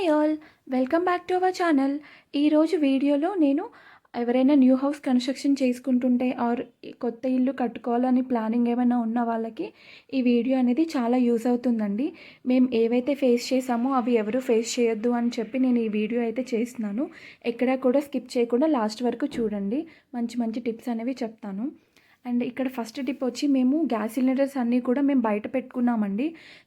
Hi all welcome back to our channel ఈరోజు వీడియోలో నేను ఎవరైనా న్యూ హౌస్ కన్స్ట్రక్షన్ చేసుకుంటుంటే ఆర్ కొత్త ఇల్లు కట్టుకోవాలని ప్లానింగ్ ఏమైనా ఉన్న వాళ్ళకి ఈ వీడియో అనేది చాలా యూజ్ అవుతుందండి. మేము ఏవైతే ఫేస్ చేసామో అవి ఎవరు ఫేస్ చేయొద్దు అని చెప్పి నేను ఈ వీడియో అయితే చేస్తున్నాను. ఎక్కడా కూడా స్కిప్ చేయకుండా లాస్ట్ వరకు చూడండి. మంచి మంచి టిప్స్ అనేవి చెప్తాను. అండ్ ఇక్కడ ఫస్ట్ టిప్ వచ్చి మేము గ్యాస్ సిలిండర్స్ అన్నీ కూడా మేము బయట పెట్టుకున్నామండి.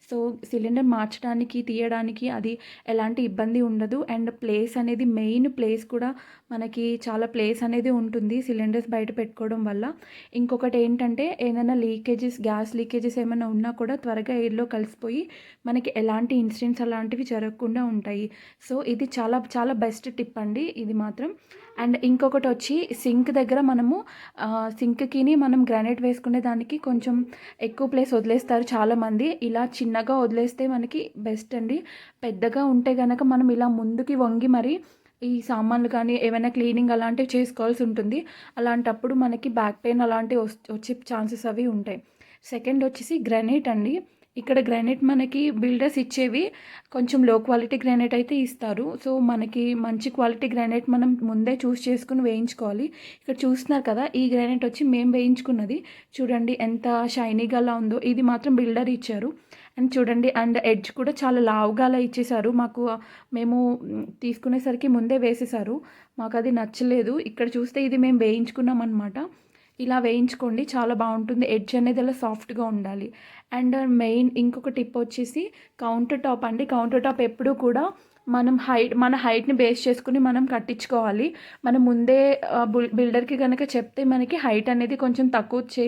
సో సిలిండర్ మార్చడానికి తీయడానికి అది ఎలాంటి ఇబ్బంది ఉండదు. అండ్ ప్లేస్ అనేది మెయిన్ ప్లేస్ కూడా మనకి చాలా ప్లేస్ అనేది ఉంటుంది సిలిండర్స్ బయట పెట్టుకోవడం వల్ల. ఇంకొకటి ఏంటంటే ఏదైనా లీకేజెస్ గ్యాస్ లీకేజెస్ ఏమైనా ఉన్నా కూడా త్వరగా ఎయిర్లో కలిసిపోయి మనకి ఎలాంటి ఇన్సిడెంట్స్ అలాంటివి జరగకుండా ఉంటాయి. సో ఇది చాలా చాలా బెస్ట్ టిప్ అండి ఇది మాత్రం. అండ్ ఇంకొకటి వచ్చి సింక్ దగ్గర మనము సింక్కిని మనం గ్రానైట్ వేసుకునే దానికి కొంచెం ఎక్కువ ప్లేస్ వదిలేస్తారు చాలామంది. ఇలా చిన్నగా వదిలేస్తే మనకి బెస్ట్ అండి. పెద్దగా ఉంటే కనుక మనం ఇలా ముందుకి వంగి మరి ఈ సామాన్లు కానీ ఏమైనా క్లీనింగ్ అలాంటివి చేసుకోవాల్సి ఉంటుంది. అలాంటప్పుడు మనకి బ్యాక్ పెయిన్ అలాంటివి వచ్చే ఛాన్సెస్ అవి ఉంటాయి. సెకండ్ వచ్చేసి గ్రనైట్ అండి. ఇక్కడ గ్రానైట్ మనకి బిల్డర్స్ ఇచ్చేవి కొంచెం లో క్వాలిటీ గ్రానైట్ అయితే ఇస్తారు. సో మనకి మంచి క్వాలిటీ గ్రానైట్ మనం ముందే చూస్ చేసుకుని వేయించుకోవాలి. ఇక్కడ చూస్తున్నారు కదా ఈ గ్రానైట్ వచ్చి మేము వేయించుకున్నది. చూడండి ఎంత షైనీగా అలా ఉందో. ఇది మాత్రం బిల్డర్ ఇచ్చారు. అండ్ చూడండి అండ్ ఎడ్జ్ కూడా చాలా లావుగా అలా ఇచ్చేసారు మాకు మేము తీసుకునేసరికి ముందే వేసేసారు మాకు అది నచ్చలేదు. ఇక్కడ చూస్తే ఇది మేము వేయించుకున్నాం అనమాట ఇలా వేయించుకోండి చాలా బాగుంటుంది. ఎడ్జ్ అనేది అలా సాఫ్ట్గా ఉండాలి. అండ్ మెయిన్ ఇంకొక టిప్ వచ్చేసి కౌంటర్ టాప్ అండి. కౌంటర్ టాప్ ఎప్పుడూ కూడా మనం హైట్ మన హైట్ని బేస్ చేసుకుని మనం కట్టించుకోవాలి. మనం ముందే బిల్డర్కి కనుక చెప్తే మనకి హైట్ అనేది కొంచెం తక్కువ చే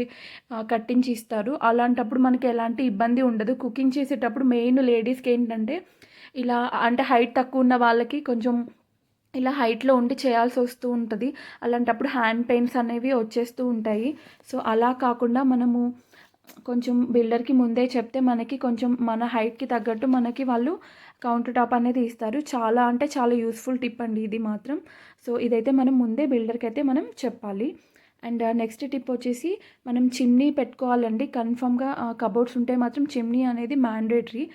కట్టించి ఇస్తారు. అలాంటప్పుడు మనకి ఎలాంటి ఇబ్బంది ఉండదు. కుకింగ్ చేసేటప్పుడు మెయిన్ లేడీస్కి ఏంటంటే ఇలా అంటే హైట్ తక్కువ ఉన్న వాళ్ళకి కొంచెం ఇలా హైట్లో ఉండి చేయాల్సి వస్తూ ఉంటుంది. అలాంటప్పుడు హ్యాండ్ పెయిన్స్ అనేవి వచ్చేస్తూ ఉంటాయి. సో అలా కాకుండా మనము కొంచెం బిల్డర్కి ముందే చెప్తే మనకి కొంచెం మన హైట్కి తగ్గట్టు మనకి వాళ్ళు కౌంటర్ టాప్ అనేది ఇస్తారు. చాలా అంటే చాలా యూస్ఫుల్ టిప్ అండి ఇది మాత్రం. సో ఇదైతే మనం ముందే బిల్డర్కి అయితే మనం చెప్పాలి. అండ్ నెక్స్ట్ టిప్ వచ్చేసి మనం చిమ్నీ పెట్టుకోవాలండి. కన్ఫామ్గా కబోర్డ్స్ ఉంటే మాత్రం చిమ్నీ అనేది మ్యాండేటరీ.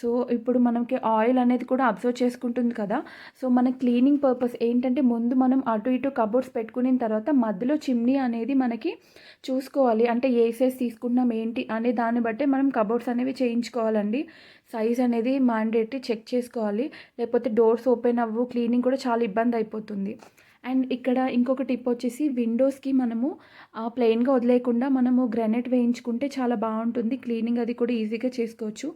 సో ఇప్పుడు మనకి ఆయిల్ అనేది కూడా అబ్జర్వ్ చేసుకుంటుంది కదా. సో మన క్లీనింగ్ పర్పస్ ఏంటంటే ముందు మనం అటు ఇటు కబోర్డ్స్ పెట్టుకున్న తర్వాత మధ్యలో చిమ్నీ అనేది మనకి చూసుకోవాలి. అంటే ఏ సైజ్ తీసుకున్నాం ఏంటి అనే దాన్ని బట్టే మనం కబోర్డ్స్ అనేవి చేయించుకోవాలండి. సైజ్ అనేది మ్యాండేటరీ చెక్ చేసుకోవాలి. లేకపోతే డోర్స్ ఓపెన్ అవ్వు క్లీనింగ్ కూడా చాలా ఇబ్బంది అయిపోతుంది. అండ్ ఇక్కడ ఇంకొక టిప్ వచ్చేసి విండోస్కి మనము ప్లెయిన్గా వదిలేకుండా మనము గ్రానైట్ వేయించుకుంటే చాలా బాగుంటుంది. క్లీనింగ్ అది కూడా ఈజీగా చేసుకోవచ్చు.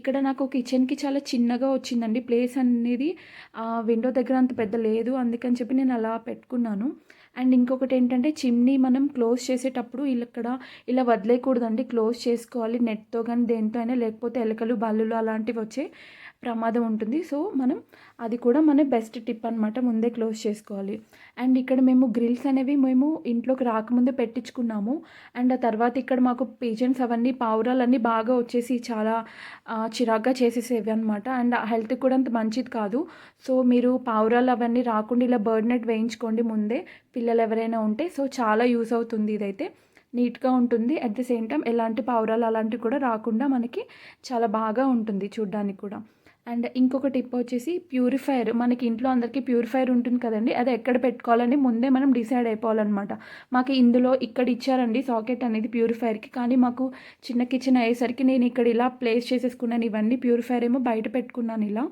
ఇక్కడ నాకు కిచెన్కి చాలా చిన్నగా వచ్చిందండి. ప్లేస్ అనేది విండో దగ్గర అంత పెద్ద లేదు. అందుకని చెప్పి నేను అలా పెట్టుకున్నాను. అండ్ ఇంకొకటి ఏంటంటే చిమ్నీ మనం క్లోజ్ చేసేటప్పుడు ఇక్కడ ఇలా వదిలేయకూడదండి. క్లోజ్ చేసుకోవాలి. నెట్తో కానీ దేంతో అయినా లేకపోతే ఎలకలు బల్లులు అలాంటివి వచ్చే ప్రమాదం ఉంటుంది. సో మనం అది కూడా మన బెస్ట్ టిప్ అనమాట ముందే క్లోజ్ చేసుకోవాలి. అండ్ ఇక్కడ మేము గ్రిల్స్ అనేవి మేము ఇంట్లోకి రాకముందే పెట్టించుకున్నాము. అండ్ ఆ తర్వాత ఇక్కడ మాకు పేషెంట్స్ అవన్నీ పావురాలన్నీ బాగా వచ్చేసి చాలా చిరాగ్గా చేసేసేవి అనమాట అండ్ హెల్త్ కూడా అంత మంచిది కాదు. సో మీరు పావురాలు అవన్నీ రాకుండా ఇలా బర్డ్ నెట్ వేయించుకోండి ముందే. పిల్లలు ఎవరైనా ఉంటే సో చాలా యూస్ అవుతుంది ఇదైతే. నీట్గా ఉంటుంది. అట్ ది సేమ్ టైం ఎలాంటి పావురాలు అలాంటివి కూడా రాకుండా మనకి చాలా బాగా ఉంటుంది చూడ్డానికి కూడా. అండ్ ఇంకొక టిప్ వచ్చేసి ప్యూరిఫైర్ మనకి ఇంట్లో అందరికీ ప్యూరిఫైర్ ఉంటుంది కదండి అది ఎక్కడ పెట్టుకోవాలని ముందే మనం డిసైడ్ అయిపోవాలన్నమాట. మాకు ఇందులో ఇక్కడ ఇచ్చారండి సాకెట్ అనేది ప్యూరిఫైర్కి కానీ మాకు చిన్న కిచెన్ అయ్యేసరికి నేను ఇక్కడ ఇలా ప్లేస్ చేసేసుకున్నాను. ఇవన్నీ ప్యూరిఫైర్ ఏమో బయట పెట్టుకున్నాను ఇలా.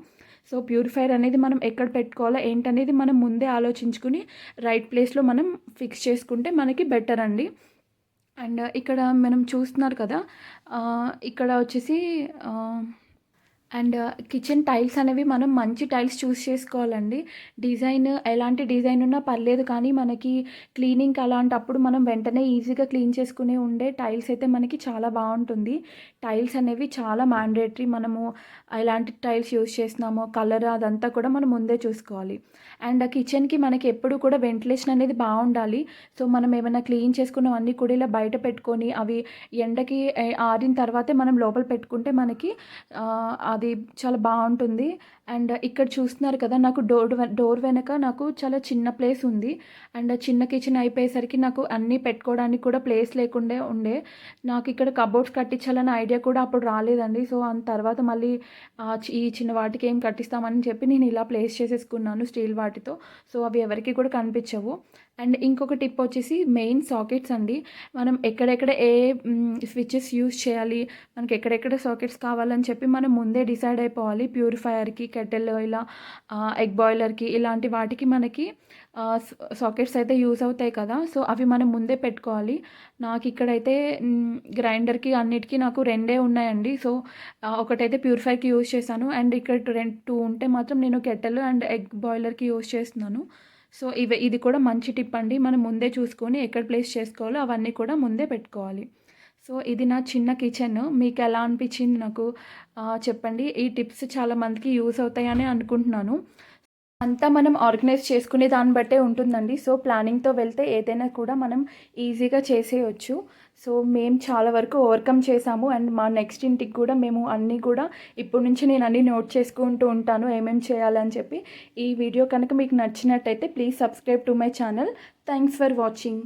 సో ప్యూరిఫైర్ అనేది మనం ఎక్కడ పెట్టుకోవాలో ఏంటనేది మనం ముందే ఆలోచించుకుని రైట్ ప్లేస్లో మనం ఫిక్స్ చేసుకుంటే మనకి బెటర్ అండి. అండ్ ఇక్కడ మనం చూస్తున్నారు కదా ఇక్కడ వచ్చేసి అండ్ uh, కిచెన్ టైల్స్ అనేవి మనం మంచి టైల్స్ చూస్ చేసుకోవాలండి. డిజైన్ ఎలాంటి డిజైన్ ఉన్నా పర్లేదు కానీ మనకి క్లీనింగ్ అలాంటప్పుడు మనం వెంటనే ఈజీగా క్లీన్ చేసుకునే ఉండే టైల్స్ అయితే మనకి చాలా బాగుంటుంది. టైల్స్ అనేవి చాలా మ్యాండేటరీ మనము ఎలాంటి టైల్స్ యూస్ చేస్తున్నామో కలర్ అదంతా కూడా మనం ముందే చూసుకోవాలి. అండ్ uh, కిచెన్కి మనకి ఎప్పుడు కూడా వెంటిలేషన్ అనేది బాగుండాలి. సో మనం ఏమైనా క్లీన్ చేసుకున్నవన్నీ కూడా ఇలా బయట పెట్టుకొని అవి ఎండకి ఆరిన తర్వాతే మనం లోపల పెట్టుకుంటే మనకి uh, అది చాలా బాగుంటుంది. అండ్ ఇక్కడ చూస్తున్నారు కదా నాకు డోర్ డోర్ వెనక నాకు చాలా చిన్న ప్లేస్ ఉంది. అండ్ చిన్న కిచెన్ అయిపోయేసరికి నాకు అన్నీ పెట్టుకోవడానికి కూడా ప్లేస్ లేకుండే ఉండే. నాకు ఇక్కడ కబోర్డ్స్ కట్టించాలన్న ఐడియా కూడా అప్పుడు రాలేదండి. సో అంత తర్వాత మళ్ళీ చి- ఈ చిన్న వాటికి ఏం కట్టిస్తామని చెప్పి నేను ఇలా ప్లేస్ చేసేసుకున్నాను స్టీల్ వాటితో. సో అవి ఎవరికి కూడా కనిపించవు. అండ్ ఇంకొక టిప్ వచ్చేసి మెయిన్ సాకెట్స్ అండి. మనం ఎక్కడెక్కడ ఏ స్విచ్చెస్ యూస్ చేయాలి మనకి ఎక్కడెక్కడ సాకెట్స్ కావాలని చెప్పి మనం ముందే డిసైడ్ అయిపోవాలి ప్యూరిఫైయర్కి కెటిల్ ఇలా ఎగ్ బాయిలర్కి ఇలాంటి వాటికి మనకి సాకెట్స్ అయితే యూస్ అవుతాయి కదా. సో అవి మనం ముందే పెట్టుకోవాలి. నాకు ఇక్కడైతే గ్రైండర్కి అన్నిటికీ నాకు రెండే ఉన్నాయండి. సో ఒకటైతే ప్యూరిఫైకి యూస్ చేశాను. అండ్ ఇక్కడ రెండు టూ ఉంటే మాత్రం నేను కెటల్ అండ్ ఎగ్ బాయిలర్కి యూస్ చేస్తున్నాను. సో ఇవి ఇది కూడా మంచి టిప్ అండి. మనం ముందే చూసుకొని ఎక్కడ ప్లేస్ చేసుకోవాలో అవన్నీ కూడా ముందే పెట్టుకోవాలి. సో ఇది నా చిన్న కిచెన్. మీకు ఎలా అనిపించింది నాకు చెప్పండి. ఈ టిప్స్ చాలా మందికి యూస్ అవుతాయని అనుకుంటున్నాను. అంతా మనం ఆర్గనైజ్ చేసుకునే దాన్ని బట్టే ఉంటుందండి. సో ప్లానింగ్తో వెళ్తే ఏదైనా కూడా మనం ఈజీగా చేసేయచ్చు. సో మేము చాలా వరకు ఓవర్కమ్ చేసాము అండ్ మా నెక్స్ట్ ఇంటికి కూడా మేము అన్నీ కూడా ఇప్పటి నుంచి నేను అన్నీ నోట్ చేసుకుంటూ ఉంటాను ఏమేమి చేయాలని చెప్పి. ఈ వీడియో కనుక మీకు నచ్చినట్టయితే please subscribe to my channel. Thanks for watching.